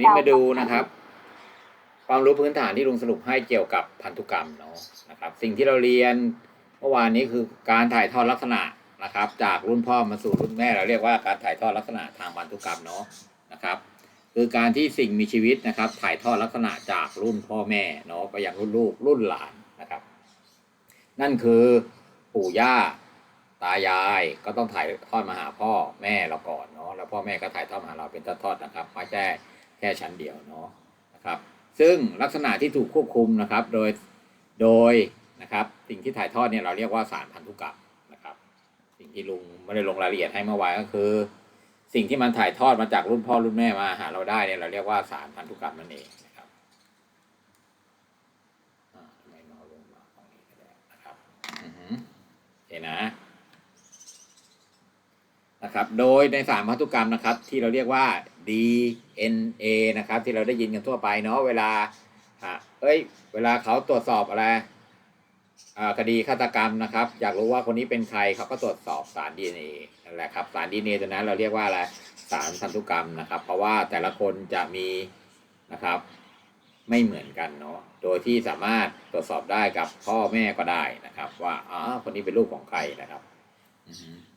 นี้มาดูนะครับ ความรู้พื้นฐานที่ลุงสรุปให้เกี่ยวกับพันธุกรรมเนาะนะครับ สิ่งที่เราเรียนเมื่อวานนี้คือการถ่ายทอดลักษณะนะครับ จากรุ่นพ่อมาสู่รุ่นแม่เราเรียกว่าการถ่ายทอดลักษณะทางพันธุกรรมเนาะนะครับ คือการที่สิ่งมีชีวิตนะครับ ถ่ายทอดลักษณะจากรุ่นพ่อแม่เนาะไปยังรุ่นลูกรุ่นหลานนะครับ นั่นคือปู่ย่าตายายก็ต้องถ่ายทอดมาหาพ่อแม่เราก่อนเนาะแล้วพ่อแม่ก็ถ่ายทอดมาหาเราเป็นทอดๆนะครับไม่ใช่ แค่ชั้นเดียวเนาะนะครับ ซึ่งลักษณะที่ถูกควบคุมนะครับ โดยโดยนะครับสิ่งที่ถ่ายทอดเนี่ยเราเรียกว่าสารพันธุกรรมนะครับ สิ่งที่ลุงไม่ได้ลงรายละเอียดให้เมื่อวานก็คือ สิ่งที่มันถ่ายทอดมาจากรุ่นพ่อรุ่นแม่มาหาเราได้เนี่ยเราเรียกว่าสารพันธุกรรมนั่นเองนะครับอ่าทำไมเมาลงมาตรงนี้ก็ได้นะครับอือหือโอเคนะนะครับ โดยในสารพันธุกรรมนะครับ ที่เราเรียกว่า DNA นะครับ ที่เราได้ยินกันทั่วไปเนาะเวลาเอ้ย เวลาเขาตรวจสอบอะไรคดีฆาตกรรมนะครับ อยากรู้ว่าคนนี้เป็นใครเขาก็ตรวจสอบสาร DNA นั่นแหละครับ สาร DNA ตัวนั้นเราเรียกว่าอะไรสารพันธุกรรมนะครับ เพราะว่าแต่ละคนจะมีนะครับ ไม่เหมือนกันเนาะโดยที่สามารถตรวจสอบได้กับพ่อแม่ก็ได้นะครับ ว่าอ๋อคนนี้เป็นลูกของใครนะครับอือฮึนะครับ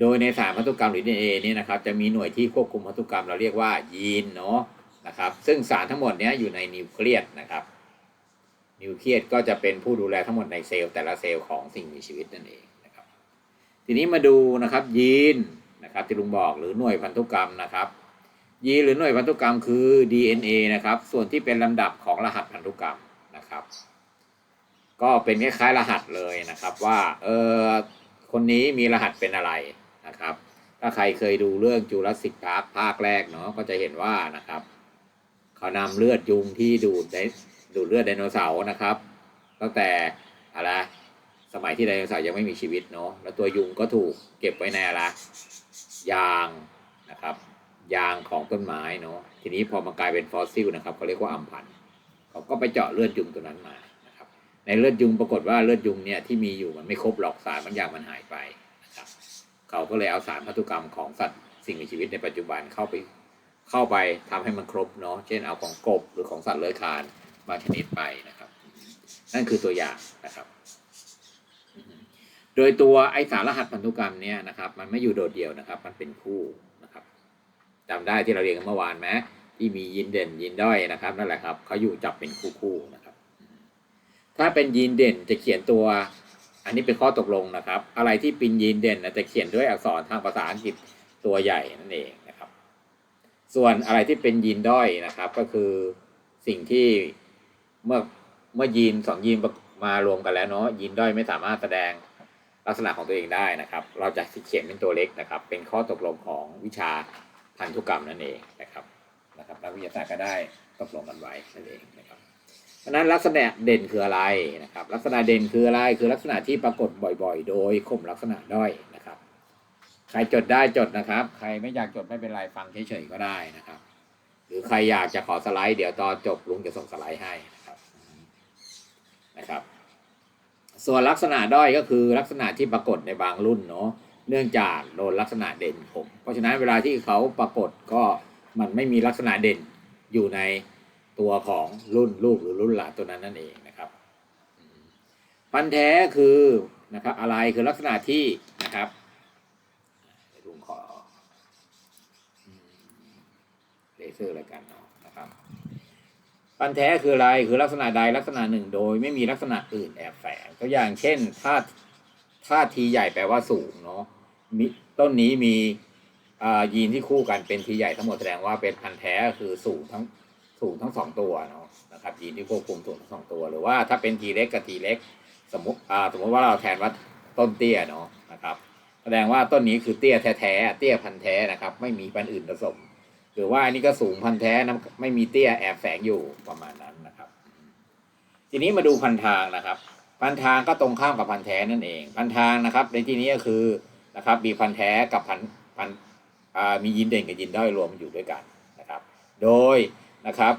โดยในสารพันธุกรรมหรือ DNA เนี่ยนะครับจะมีหน่วยที่ควบคุมพันธุกรรมเราเรียกว่ายีนเนาะนะครับซึ่งสารทั้งหมดเนี้ยอยู่ในนิวเคลียสนะครับนิวเคลียสก็จะเป็นผู้ดูแลทั้งหมดในเซลล์แต่ละเซลล์ของสิ่งมีชีวิตนั่นเองนะครับทีนี้มาดูนะครับยีนนะครับที่ลุงบอกหรือหน่วยพันธุกรรมนะครับยีนหรือหน่วยพันธุกรรมคือ DNA นะครับส่วนที่เป็นลำดับของรหัสพันธุกรรมนะครับ ก็เป็นคล้ายๆรหัสเลยนะครับว่าเออคนนี้มีรหัสเป็นอะไร ถ้าใครเคยดูเรื่องจูราสสิกพาร์คภาคแรกเนาะก็จะเห็นว่านะครับ เขานำเลือดยุงที่ดูดไดดูดเลือดไดโนเสาร์นะครับตั้งแต่อะไรสมัยที่ไดโนเสาร์ยังไม่มีชีวิตเนาะแล้วตัวยุงก็ถูกเก็บไว้ในอะไรยางนะครับยางของต้นไม้เนาะทีนี้พอมากลายเป็นฟอสซิลนะครับเขาเรียกว่าอัมพันธ์เขาก็ไปเจาะเลือดยุงตัวนั้นมานะครับในเลือดยุงปรากฏว่าเลือดยุงเนี่ยที่มีอยู่มันไม่ครบหรอกสารบางอย่างมันหายไป เขาก็เลยเอาสารพันธุกรรมของสัตว์สิ่งมีชีวิตในปัจจุบันเข้าไปเข้าไปทำให้มันครบเนาะเช่นเอาของกบหรือของสัตว์เลื้อยคลานบางชนิดไปนะครับ นั่นคือตัวอย่างนะครับ โดยตัวไอสารรหัสพันธุกรรมเนี่ยนะครับ มันไม่อยู่โดดเดี่ยวนะครับ มันเป็นคู่นะครับจำได้ที่เราเรียนกันเมื่อวานไหมที่มียีนเด่นยีนด้อยนะครับนั่นแหละครับเขาอยู่จับเป็นคู่ๆนะครับ ถ้าเป็นยีนเด่นจะเขียนตัว อันนี้เป็นข้อตกลงนะครับ อะไรที่เป็นยีนเด่นนะจะเขียนด้วยอักษรทางภาษาอังกฤษตัวใหญ่นั่นเองนะครับ ส่วนอะไรที่เป็นยีนด้อยนะครับ ก็คือสิ่งที่เมื่อเมื่อยีนสองยีนมารวมกันแล้วเนาะยีนด้อยไม่สามารถแสดงลักษณะของตัวเองได้นะครับ เราจะเขียนเป็นตัวเล็กนะครับ เป็นข้อตกลงของวิชาพันธุกรรมนั่นเองนะครับนะครับนักวิทยาศาสตร์ก็ได้ตกลงกันไว้นั่นเอง ฉะนั้นลักษณะเด่นคืออะไรนะครับ ลักษณะเด่นคืออะไรคือลักษณะที่ปรากฏบ่อย ๆ โดยข่มลักษณะด้อยนะครับ ใครจดได้จดนะครับ ใครไม่อยากจดไม่เป็นไรฟังเฉยๆก็ได้นะครับ หรือใครอยากจะขอสไลด์เดี๋ยวตอนจบลุงจะส่งสไลด์ให้นะครับนะครับ ส่วนลักษณะด้อยก็คือลักษณะที่ปรากฏในบางรุ่นเนาะเนื่องจากโดนลักษณะเด่นข่มเพราะฉะนั้นเวลาที่เขาปรากฏก็มันไม่มีลักษณะเด่นอยู่ใน ตัวของรุ่นลูกหรือรุ่นหลานตัวนั้นนั่นเองนะครับ พันธุ์แท้คือนะครับอะไรคือลักษณะที่นะครับลุงขอเลเซอร์อะไรกันเนาะนะครับ พันธุ์แท้คืออะไรคือลักษณะใดลักษณะหนึ่งโดย ไม่มีลักษณะอื่นแอบแฝงตัวอย่างเช่นถ้าถ้าทีใหญ่แปลว่าสูงเนาะมีต้นนี้มีอ่ายีนที่คู่กันเป็นทีใหญ่ทั้งหมดแสดงว่าเป็นพันธุ์แท้คือสูงทั้ง สูงทั้งสองตัวเนาะนะครับยีนที่ควบคุมสูงทั้งสองตัว หรือว่าถ้าเป็นทีเล็กกับทีเล็กสมมติอ่าสมมติว่าเราแทนว่าต้นเตี้ยเนาะนะครับแสดงว่าต้นนี้คือเตี้ยแท้ๆเตี้ยพันธุ์แท้นะครับ ไม่มีพันธุ์อื่นผสม หรือว่าอันนี้ก็สูงพันธุ์แท้นะไม่มีเตี้ยแอบแฝงอยู่ประมาณนั้นนะครับ ทีนี้มาดูพันทางนะครับ พันทางก็ตรงข้ามกับพันธุ์แท้นั่นเอง พันทางนะครับ ในที่นี้ก็คือนะครับมีพันธุ์แท้กับพันธุ์พันมียีนเด่นกับยีนด้อยรวมอยู่ด้วยกันนะครับ โดย นะครับ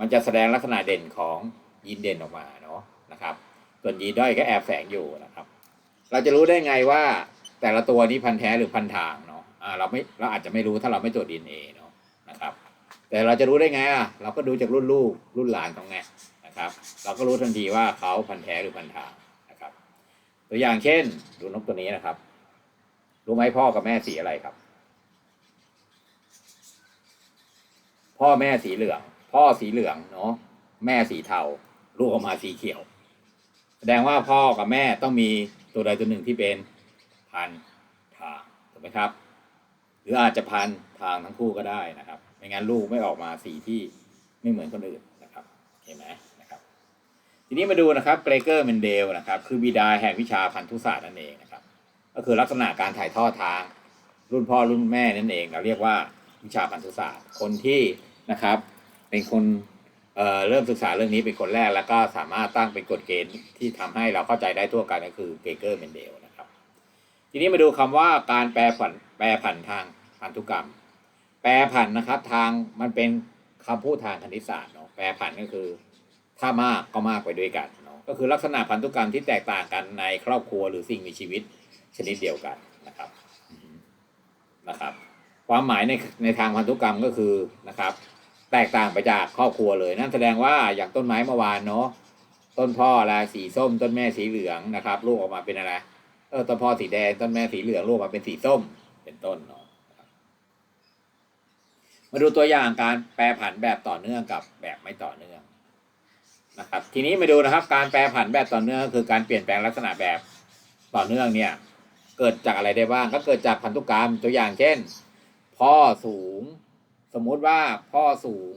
มันจะแสดงลักษณะเด่นของยีนเด่นออกมาเนาะนะครับ ส่วนยีนด้อยก็แอบแฝงอยู่นะครับ เราจะรู้ได้ไงว่าแต่ละตัวนี้พันธุ์แท้หรือพันธุ์ทางเนาะอ่าเราไม่เราอาจจะไม่รู้ถ้าเราไม่ตรวจดีเอ็นเอเนาะนะครับแแต่เราจะรู้ได้ไงอะเราก็ดูจากรุ่นลูกรุ่นหลานของไงนะครับ เราก็รู้ทันทีว่าเขาพันธุ์แท้หรือพันธุ์ทางนะครับ ตัวอย่างเช่น ดูนกตัวนี้นะครับ รู้ไหมพ่อกับแม่สีอะไรครับ พ่อแม่สีเหลือง พ่อสีเหลืองเนาะแม่สีเทาลูกออกมาสีเขียว แสดงว่าพ่อกับแม่ต้องมีตัวใดตัวหนึ่งที่เป็นพันธุทางถูกไหมครับ หรืออาจจะพันธุทางทั้งคู่ก็ได้นะครับไม่งั้นลูกไม่ออกมาสีที่ไม่เหมือนคนอื่นนะครับเห็นไหมนะครับ ทีนี้มาดูนะครับเกรเกอร์เมนเดลนะครับ คือบิดาแห่งวิชาพันธุศาสตร์นั่นเองนะครับ ก็คือลักษณะการถ่ายทอดทางรุ่นพ่อรุ่นแม่นั่นเอง เราเรียกว่าวิชาพันธุศาสตร์ คนที่ นะครับ เป็นคนเเริ่มศึกษาเรื่องนี้เป็นคนแรก แล้วก็สามารถตั้งเป็นกฎเกณฑ์ที่ทำให้เราเข้าใจได้ทั่วกันก็คือเกเกอร์เมนเดลนะครับ ทีนี้มาดูคำว่าการแปรผันแปรผันทางพันธุกรรม แปรผันนะครับทางมันเป็นคำพูดทางคณิตศาสตร์เนาะแปรผันก็คือ ถ้ามากก็มากไปด้วยกันเนาะก็คือลักษณะพันธุกรรมที่แตกต่างกันในครอบครัวหรือสิ่งมีชีวิตชนิดเดียวกันนะครับนะครับ ความหมายในในทางพันธุกรรมก็คือนะครับ แตกต่างไปจากครอบครัวเลย นั่นแสดงว่าอย่างต้นไม้เมื่อวานเนาะต้นพ่ออะสีส้ม ต้นแม่สีเหลืองนะครับลูกออกมาเป็นอะไรเออต้นพ่อสีแดงต้นแม่สีเหลืองลูกออกมาเป็นสีส้มเป็นต้นเนาะมาดูตัวอย่างการแปรผันแบบต่อเนื่องกับแบบไม่ต่อเนื่องนะครับ ทีนี้มาดูนะครับ การแปรผันแบบต่อเนื่องก็คือการเปลี่ยนแปลงลักษณะแบบต่อเนื่องเนี่ย เกิดจากอะไรได้บ้างก็เกิดจากพันธุกรรมตัวอย่างเช่น พ่อสูง สมมุติว่าพ่อสูง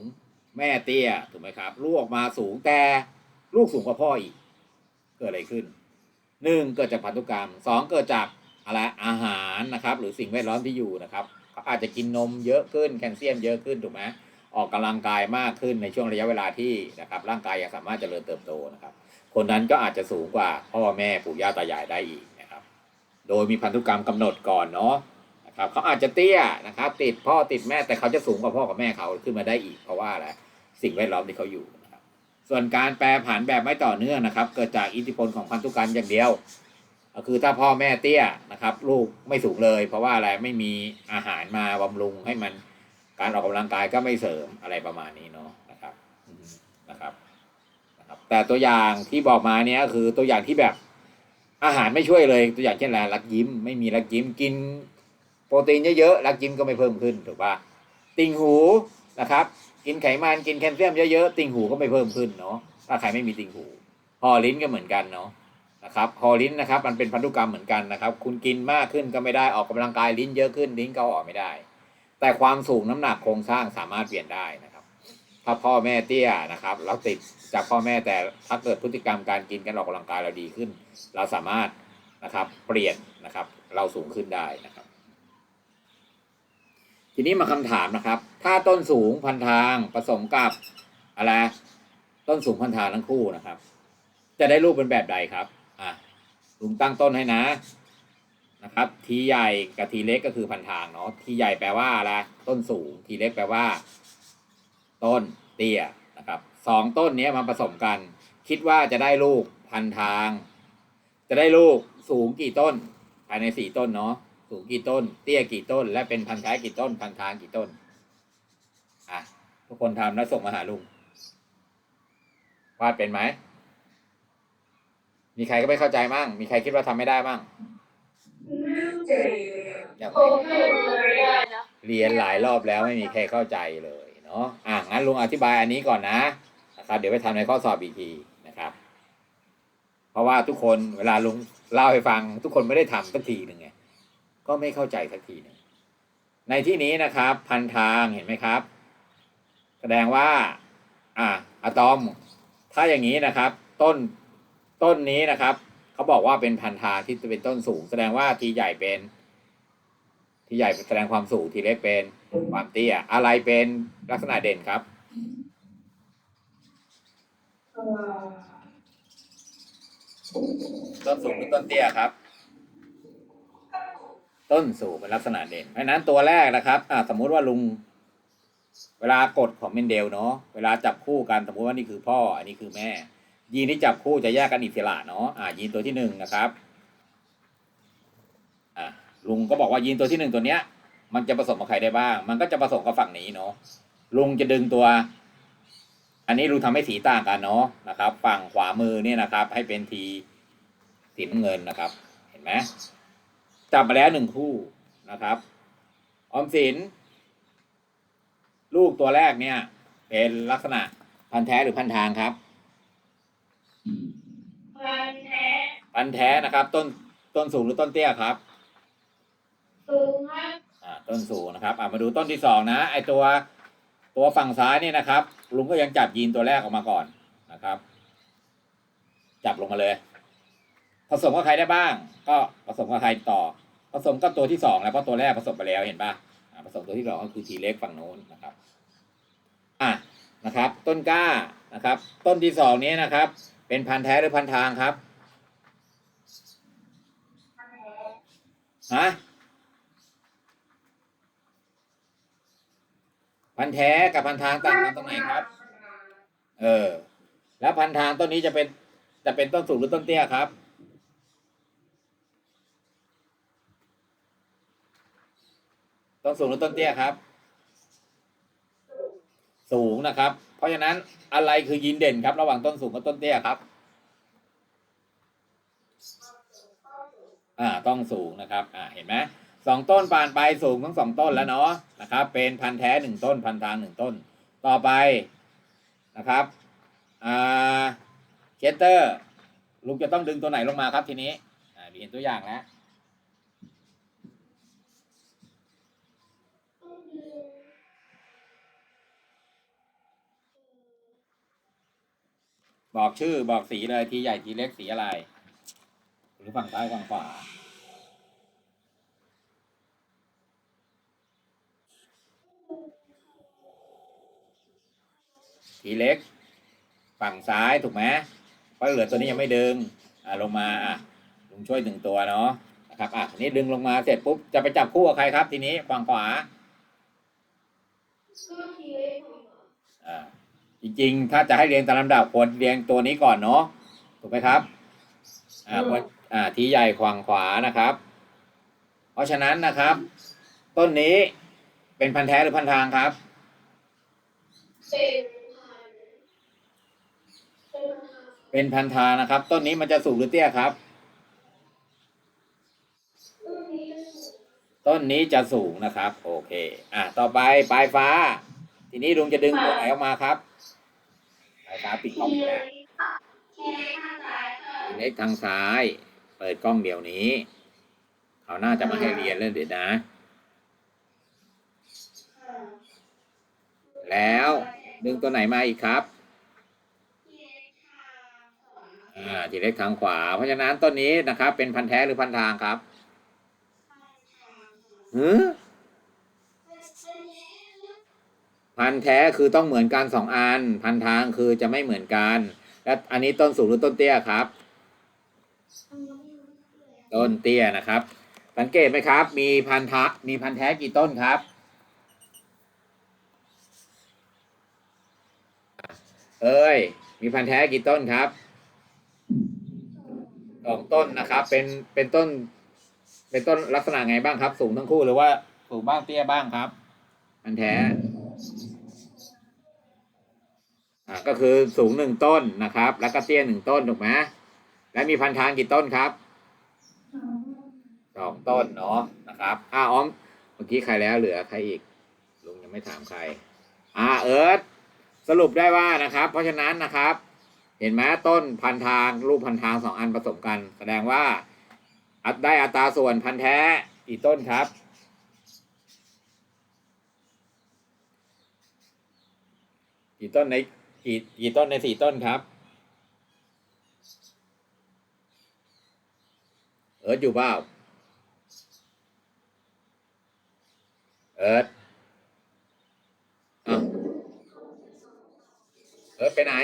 แม่เตี้ยถูกไหมครับ ลูกออกมาสูงแต่ลูกสูงกว่าพ่ออีก เกิดอะไรขึ้นหนึ่งเกิดจากพันธุกรรมสองเกิดจากอะไรอาหารนะครับ หรือสิ่งแวดล้อมที่อยู่นะครับเขาอาจจะกินนมเยอะขึ้นแคลเซียมเยอะขึ้นถูกไหมออกกำลังกายมากขึ้นในช่วงระยะเวลาที่นะครับ ร่างกายยังสามารถเจริญเติบโตนะครับ คนนั้นก็อาจจะสูงกว่าพ่อแม่ปู่ย่าตายายได้อีกนะครับ โดยมีพันธุกรรมกำหนดก่อนเนาะ ครับเขาอาจจะเตี้ยนะครับติดพ่อติดแม่แต่เขาจะสูงกว่าพ่อกับแม่เขาขึ้นมาได้อีกเพราะว่าอะไรสิ่งแวดล้อมที่เขาอยู่นะครับส่วนการแปรผันแบบไม่ต่อเนื่องนะครับ เกิดจากอิทธิพลของพันธุกรรมอย่างเดียวก็คือถ้าพ่อแม่เตี้ยนะครับ ลูกไม่สูงเลย เพราะว่าอะไรไม่มีอาหารมาบำรุงให้มันการออกกำลังกายก็ไม่เสริมอะไรประมาณนี้เนาะนะครับนะครับนะครับ แต่ตัวอย่างที่บอกมาเนี้ยคือตัวอย่างที่แบบอาหารไม่ช่วยเลยตัวอย่างเช่นอะไรรักยิ้ม ไม่มีรักยิ้มกิน โปรตีนเยอะๆรักยิ้มก็ไม่เพิ่มขึ้นถูกปะติ่งหูนะครับ กินไขมันกินแคลเซียมเยอะๆติ่งหูก็ไม่เพิ่มขึ้นเนาะถ้าใครไม่มีติ่งหูหอลิ้นก็เหมือนกันเนาะนะครับหอลิ้นนะครับมันเป็นพันธุกรรมเหมือนกันนะครับ คุณกินมากขึ้นก็ไม่ได้ออกกำลังกายลิ้นเยอะขึ้นลิ้นก็ออกไม่ได้ แต่ความสูงน้ำหนักโครงสร้างสามารถเปลี่ยนได้นะครับ ถ้าพ่อแม่เตี้ยนะครับ เราติดจากพ่อแม่แต่ถ้าเกิดพฤติกรรมการกินการออกกำลังกายเราดีขึ้น เราสามารถนะครับเปลี่ยนนะครับ เราสูงขึ้นได้นะครับ ทีนี้มาคำถามนะครับ ถ้าต้นสูงพันทางผสมกับอะไรต้นสูงพันทางทั้งคู่นะครับ จะได้รูปเป็นแบบใดครับอะลุงตั้งต้นให้นะนะครับ ทีใหญ่กับทีเล็กก็คือพันทางเนาะทีใหญ่แปลว่าอะไรต้นสูง ทีเล็กแปลว่า ต้นเตี้ยนะครับสองต้นนี้มาผสมกัน คิดว่าจะได้ลูกพันทาง จะได้ลูกสูงกี่ต้นภายในสี่ต้นเนาะ สูงกี่ต้น เตี้ยกี่ต้น และเป็นพันท้ายกี่ต้น พันทางกี่ต้น อะ ทุกคนทำแล้วส่งมาหาลุงวาดเป็นไหม มีใครก็ไม่เข้าใจมั่ง มีใครคิดว่าทำไม่ได้มั่งอย่างผมไม่เลยได้นะเรียนหลายรอบแล้วไม่มีใครเข้าใจเลยเนาะ อะงั้นลุงอธิบายอันนี้ก่อนนะนะครับเดี๋ยวไปทำในข้อสอบอีกทีนะครับ เพราะว่าทุกคนเวลาลุงเล่าให้ฟัง ทุกคนไม่ได้ทำสักทีหนึ่งไง ก็ไม่เข้าใจสักทีหนึ่งในที่นี้นะครับ พันทางเห็นไหมครับ แสดงว่า อะอะตอม ถ้าอย่างนี้นะครับ ต้นต้นนี้นะครับเขาบอกว่าเป็นพันทางที่เป็นต้นสูง แสดงว่าทีใหญ่เป็นทีใหญ่แสดงความสูงทีเล็กเป็นความเตี้ยอะไรเป็นลักษณะเด่นครับต้นสูงหรือต้นเตี้ยครับ ต้นสูงเป็นลักษณะเด่นเพราะนั้นตัวแรกนะครับอ่าสมมุติว่าลุง เวลากฎของเมนเดลเนาะเวลาจับคู่กันสมมุติว่านี่คือพ่อ อันนี้คือแม่ ยีนที่จับคู่จะแยกกันอิสระเนาะอ่ายีนตัวที่หนึ่งนะครับอ่าลุงก็บอกว่ายีนตัวที่หนึ่งตัวเนี้ย มันจะผสมกับใครได้บ้าง มันก็จะผสมกับฝั่งนี้เนาะลุงจะดึงตัว อันนี้ลุงทำให้สีต่างกันเนาะนะครับ ฝั่งขวามือเนี่ยนะครับ ให้เป็นทีสีน้ำเงินนะครับ เห็นไหม จับมาแล้วหนึ่งคู่นะครับ ออมสิน ลูกตัวแรกเนี่ย เป็นลักษณะพันธุ์แท้หรือพันธุ์ทางครับ พันแท้ พันธุ์แท้นะครับ ต้นต้นสูงหรือต้นเตี้ยครับ สูงครับอ่าต้นสูงนะครับอ่ามาดูต้นที่สองนะไอตัวตัวฝั่งซ้ายเนี่ยนะครับ ลุงก็ยังจับยีนตัวแรกออกมาก่อนนะครับ จับลงมาเลย ผสมกับใครได้บ้าง ก็ผสมกับใครต่อ ผสมกับตัวที่สองแล้วเพราะตัวแรกผสมไปแล้วเห็นปะอ่าผสมตัวที่สองก็คือทีเล็กฝั่งโน้นนะครับอะนะครับ ต้นกล้านะครับ ต้นที่สองนี้นะครับ เป็นพันธุ์แท้หรือพันธุ์ทางครับฮะพันธุ์แท้กับพันธุ์ทางต่างกันตรงไหนครับ เออ แล้วพันธุ์ทางต้นนี้จะเป็นจะเป็นต้นสูงหรือต้นเตี้ยครับ ต้นสูงหรือต้นเตี้ยครับ สูงนะครับ เพราะฉะนั้นอะไรคือยีนเด่นครับ ระหว่างต้นสูงกับต้นเตี้ยครับ อ่า ต้องสูงนะครับ อ่า เห็นไหมสองต้นปานไปสูงทั้งสองต้นแล้วเนาะนะครับ เป็นพันแท้หนึ่งต้น พันทางหนึ่งต้น ต่อไปนะครับ อ่าเคเตอร์ลุงจะต้องดึงตัวไหนลงมาครับทีนี้ อ่าเห็นตัวอย่างแล้ว บอกชื่อบอกสีเลยทีใหญ่ทีเล็กสีอะไร หรือฝั่งซ้ายฝั่งขวาทีเล็ก ฝั่งซ้ายถูกไหมเพราะเหลือตัวนี้ยังไม่ดึงอ่าลงมาอะลุงช่วยดึงตัวเนาะนะครับอะทีนี้ดึงลงมาเสร็จปุ๊บจะไปจับคู่กับใครครับ ทีนี้ฝั่งขวาก็ทีเล็กของหมออ่า จริงๆ ถ้าจะให้เรียงตามลำดับควรเรียงตัวนี้ก่อนเนาะถูกไหมครับ อ่าควรอ่าทีใหญ่ขวางขวานะครับ เพราะฉะนั้นนะครับ ต้นนี้เป็นพันธุ์แท้หรือพันธุ์ทางครับ เป็นพันเป็นพันเป็นพันธุ์ทางนะครับ ต้นนี้มันจะสูงหรือเตี้ยครับต้นนี้ก็สูงต้นนี้จะสูงนะครับ โอเค อะต่อไปปลายฟ้า ทีนี้ลุงจะดึงตัวไหนออกมาครับ ปลายฟ้าปิดกล้องทีอีกเล็แล้วกทีเล็กข้างซ้ายค่ะทีเล็กทางซ้าย เปิดกล้องเดี๋ยวนี้ เขาน่าจะมาให้เรียนเรื่องเดี๋ยวนะค่ะแล้วดึงตัวไหนมาอีกครับทีเล็กทางขวาอ่าทีเล็กทางขวา เพราะฉะนั้นต้นนี้นะครับ เป็นพันธุ์แท้หรือพันธุ์ทางครับพันทางค่ะหือ พันธุ์แท้คือต้องเหมือนกันสองอัน พันทางคือจะไม่เหมือนกัน และอันนี้ต้นสูงหรือต้นเตี้ยครับ ต้นเตี้ยนะครับ สังเกตไหมครับ มีพันธะมีพันธุ์แท้กี่ต้นครับ เอ้ย มีพันธุ์แท้กี่ต้นครับสองต้นนะครับ เป็นเป็นต้น เป็นต้นลักษณะไงบ้างครับ สูงทั้งคู่หรือว่าสูงบ้างเตี้ยบ้างครับ พันธุ์แท้ อ่าก็คือสูงหนึ่งต้นนะครับ แล้วก็เตี้ยหนึ่งต้นถูกไหมและมีพันทางกี่ต้นครับสองต้นเนาะนะครับอ่าออมเมื่อกี้ใครแล้วเหลือใครอีกลุงยังไม่ถามใคร อ่าเอิร์ธสรุปได้ว่านะครับ เพราะฉะนั้นนะครับ เห็นไหมต้นพันทางรูปพันทางสองอันผสมกัน แสดงว่าอัดได้อัตราส่วนพันแท้กี่ต้นครับกี่ต้นใน กี่กี่ต้นในสี่ต้นครับ เอิร์ธอยู่เปล่าเอิร์ธอ้าวเอิร์ธไปไหน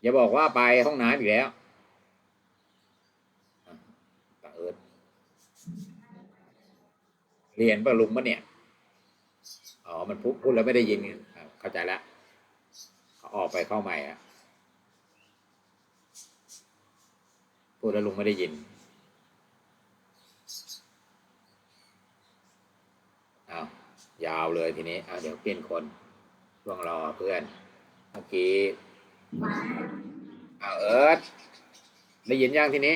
อย่าบอกว่าไปห้องน้ำอีกแล้วอะตาเอิร์ธเรียนปะลุงปะเนี่ย อ๋อ มันพูดพูดแล้วไม่ได้ยินเข้าใจแล้ว ออกไปเข้าใหม่อะพูดแล้วลุงไม่ได้ยินอ้าวยาวเลยทีนี้อะเดี๋ยวเปลี่ยนคนช่วงรอเพื่อนเมื่อกี้เอาเอิร์ธได้ยินยังทีนี้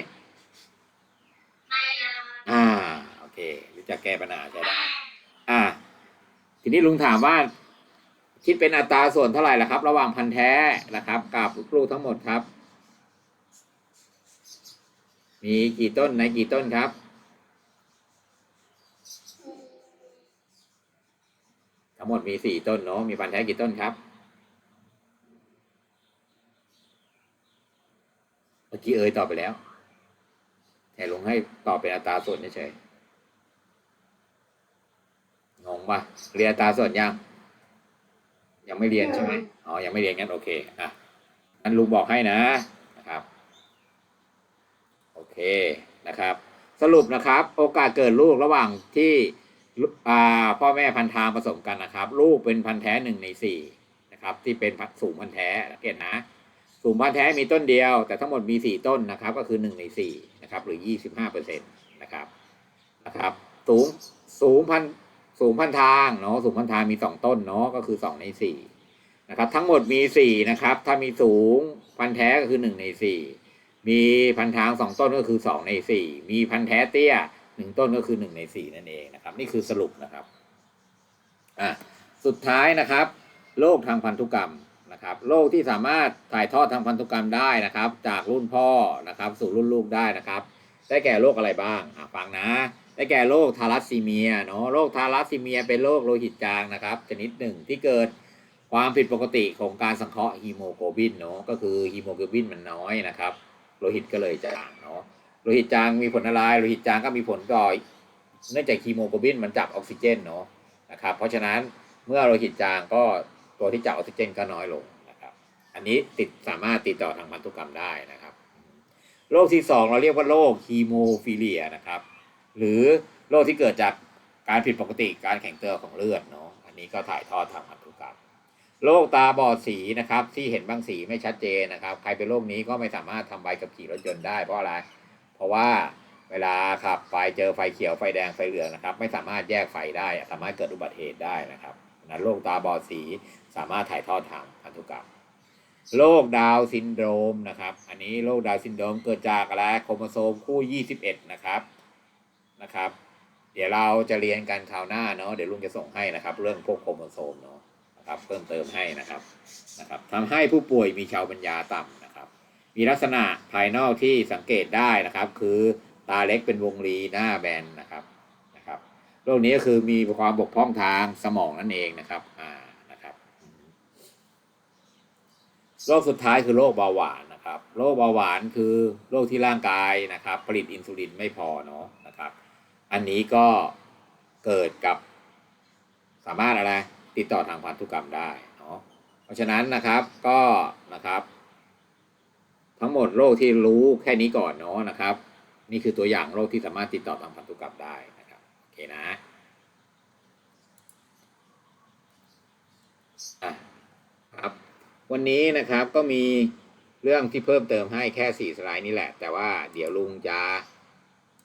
ไม่นะอ่าโอเครู้จักแก้ปัญหาใช้ได้อ่าทีนี้ลุงถามว่า คิดเป็นอัตราส่วนเท่าไหร่ล่ะครับ ระหว่างพันแท้นะครับ กับลูกทั้งหมดครับ มีกี่ต้นไหนกี่ต้นครับ ทั้งหมดมีสี่ต้นเนาะมีพันแท้กี่ต้นครับเมื่อกี้เอ่ยตอบไปแล้วแต่ลงให้ตอบเป็นอัตราส่วนเฉยงงปะเรียนอัตราส่วนยัง ยังไม่เรียนใช่ไหมอ๋อยังไม่เรียนงั้นโอเคอะงั้นลุงบอกให้นะนะครับโอเคนะครับ สรุปนะครับ โอกาสเกิดลูกระหว่างที่ลุอ่าพ่อแม่พันธุ์ทางผสมกันนะครับ ลูกเป็นพันธุ์แท้หนึ่งในสี่นะครับ ที่เป็นพันธุ์สูงพันธุ์แท้สังเกตนะ สูงพันธุ์แท้มีต้นเดียว แต่ทั้งหมดมีสี่ต้นนะครับ ก็คือหนึ่งในสี่นะครับ หรือยี่สิบห้าเปอร์เซ็นต์นะครับนะครับ สูงสูงพันธุ์ สูงพันทางเนาะสูงพันทางมีสองต้นเนาะก็คือสองในสี่นะครับ ทั้งหมดมีสี่นะครับ ถ้ามีสูงพันแท้ก็คือหนึ่งในสี่มีพันทางสองต้นก็คือสองในสี่มีพันแท้เตี้ยหนึ่งต้นก็คือหนึ่งในสี่นั่นเองนะครับ นี่คือสรุปนะครับอะสุดท้ายนะครับโรคทางพันธุกรรมนะครับโรคที่สามารถถ่ายทอดทางพันธุกรรมได้นะครับ จากรุ่นพ่อนะครับ สู่รุ่นลูกได้นะครับ ได้แก่โรคอะไรบ้างฟังนะ ได้แก่โรคทาลัสซีเมียเนาะโรคทาลัสซีเมียเป็นโรคโลหิตจางนะครับ ชนิดหนึ่งที่เกิดความผิดปกติของการสังเคราะห์ฮีโมโกลบินเนาะก็คือฮีโมโกลบินมันน้อยนะครับ โลหิตก็เลยจางเนาะโลหิตจางมีผลอะไรโลหิตจางก็มีผลต่อเนื่องจากฮีโมโกลบินมันจับออกซิเจนเนาะนะครับเพราะฉะนั้นเมื่อโลหิตจางก็ตัวที่จับออกซิเจนก็น้อยลงนะครับ อันนี้ติดสามารถติดต่อทางพันธุกรรมได้นะครับโรคที่สองเราเรียกว่าโรคฮีโมฟิเลียนะครับ หรือโรคที่เกิดจากการผิดปกติการแข็งตัวของเลือดเนาะอันนี้ก็ถ่ายทอดทางพันธุกรรมโรคตาบอดสีนะครับ ที่เห็นบางสีไม่ชัดเจนนะครับ ใครเป็นโรคนี้ก็ไม่สามารถทำใบขับขี่รถยนต์ได้เพราะอะไร เพราะว่าเวลาขับไปเจอไฟเขียวไฟแดงไฟเหลืองนะครับ ไม่สามารถแยกไฟได้สามารถเกิดอุบัติเหตุได้นะครับนั้นโรคตาบอดสีสามารถถ่ายทอดทางพันธุกรรมโรคดาวซินโดรมนะครับ อันนี้โรคดาวซินโดรมเกิดจากอะไรโครโมโซมคู่ 21 นะครับ นะครับ เดี๋ยวเราจะเรียนกันคราวหน้าเนาะเดี๋ยวลุงจะส่งให้นะครับ เรื่องพวกโครโมโซมเนาะนะครับเพิ่มเติมให้นะครับนะครับทำให้ผู้ป่วยมีชาวปัญญาต่ำนะครับ มีลักษณะภายนอกที่สังเกตได้นะครับ คือตาเล็กเป็นวงรีหน้าแบนนะครับนะครับโรคนี้ก็คือมีความบกพร่องทางสมองนั่นเองนะครับอ่านะครับโรคสุดท้ายคือโรคเบาหวานนะครับ โรคเบาหวานคือโรคที่ร่างกายนะครับ ผลิตอินซูลินไม่พอเนาะ อันนี้ก็เกิดกับสามารถอะไรติดต่อทางพันธุกรรมได้เนาะเพราะฉะนั้นนะครับก็นะครับ ทั้งหมดโรคที่รู้แค่นี้ก่อนเนาะนะครับ นี่คือตัวอย่างโรคที่สามารถติดต่อทางพันธุกรรมได้นะครับโอเคนะอะครับ วันนี้นะครับก็มีเรื่องที่เพิ่มเติมให้แค่สี่สไลด์นี่แหละ แต่ว่าเดี๋ยวลุงจะ